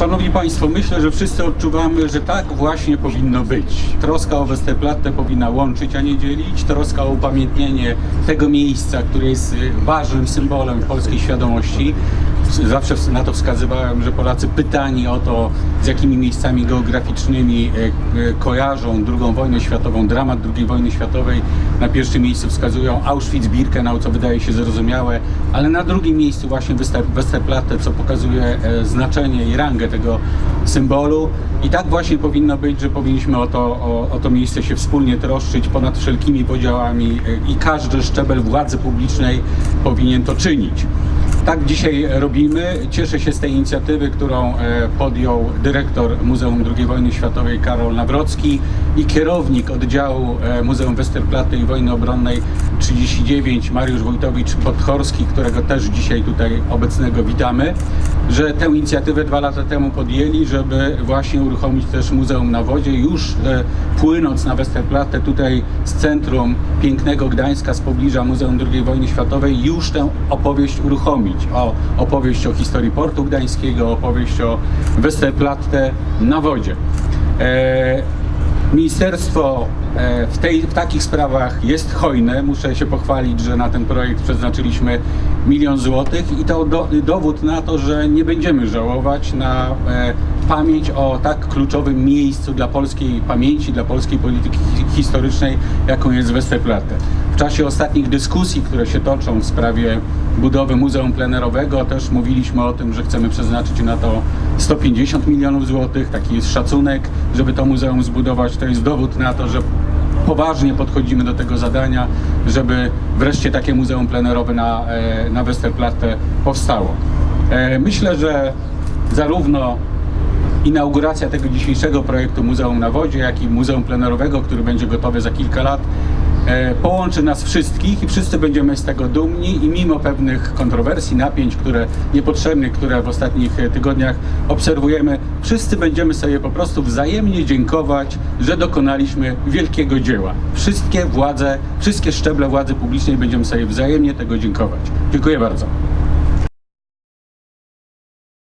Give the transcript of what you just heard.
Szanowni Państwo, myślę, że wszyscy odczuwamy, że tak właśnie powinno być. Troska o Westerplatte powinna łączyć, a nie dzielić. Troska o upamiętnienie tego miejsca, które jest ważnym symbolem polskiej świadomości. Zawsze na to wskazywałem, że Polacy pytani o to, z jakimi miejscami geograficznymi e, e, kojarzą II wojnę światową, dramat II wojny światowej. Na pierwszym miejscu wskazują Auschwitz-Birkenau, co wydaje się zrozumiałe, ale na drugim miejscu właśnie Wester- Westerplatte, co pokazuje e, znaczenie i rangę tego symbolu. I tak właśnie powinno być, że powinniśmy o to, o, o to miejsce się wspólnie troszczyć ponad wszelkimi podziałami i każdy szczebel władzy publicznej powinien to czynić. Tak dzisiaj robimy. Cieszę się z tej inicjatywy, którą e, podjął dyrektor Muzeum II Wojny Światowej Karol Nawrocki i kierownik oddziału e, Muzeum Westerplatte i Wojny Obronnej 39 Mariusz Wójtowicz-Podchorski, którego też dzisiaj tutaj obecnego witamy, że tę inicjatywę dwa lata temu podjęli, żeby właśnie uruchomić też Muzeum na Wodzie. Już e, płynąc na Westerplatte tutaj z centrum pięknego Gdańska, z pobliża Muzeum II Wojny Światowej, już tę opowieść uruchomić. O, opowieść o historii portu gdańskiego, opowieść o Westerplatte na wodzie. E, Ministerstwo e, w, tej, w takich sprawach jest hojne. Muszę się pochwalić, że na ten projekt przeznaczyliśmy milion złotych i to do, dowód na to, że nie będziemy żałować na e, pamięć o tak kluczowym miejscu dla polskiej pamięci, dla polskiej polityki hi- historycznej, jaką jest Westerplatte. W czasie ostatnich dyskusji, które się toczą w sprawie budowy muzeum plenerowego, też mówiliśmy o tym, że chcemy przeznaczyć na to 150 milionów złotych. Taki jest szacunek, żeby to muzeum zbudować. To jest dowód na to, że poważnie podchodzimy do tego zadania, żeby wreszcie takie muzeum plenerowe na, e, na Westerplatte powstało. E, Myślę, że zarówno inauguracja tego dzisiejszego projektu Muzeum na Wodzie, jak i Muzeum Plenerowego, który będzie gotowy za kilka lat, połączy nas wszystkich i wszyscy będziemy z tego dumni i mimo pewnych kontrowersji, napięć, które niepotrzebnych, które w ostatnich e, tygodniach obserwujemy, wszyscy będziemy sobie po prostu wzajemnie dziękować, że dokonaliśmy wielkiego dzieła. Wszystkie władze, wszystkie szczeble władzy publicznej będziemy sobie wzajemnie tego dziękować. Dziękuję bardzo.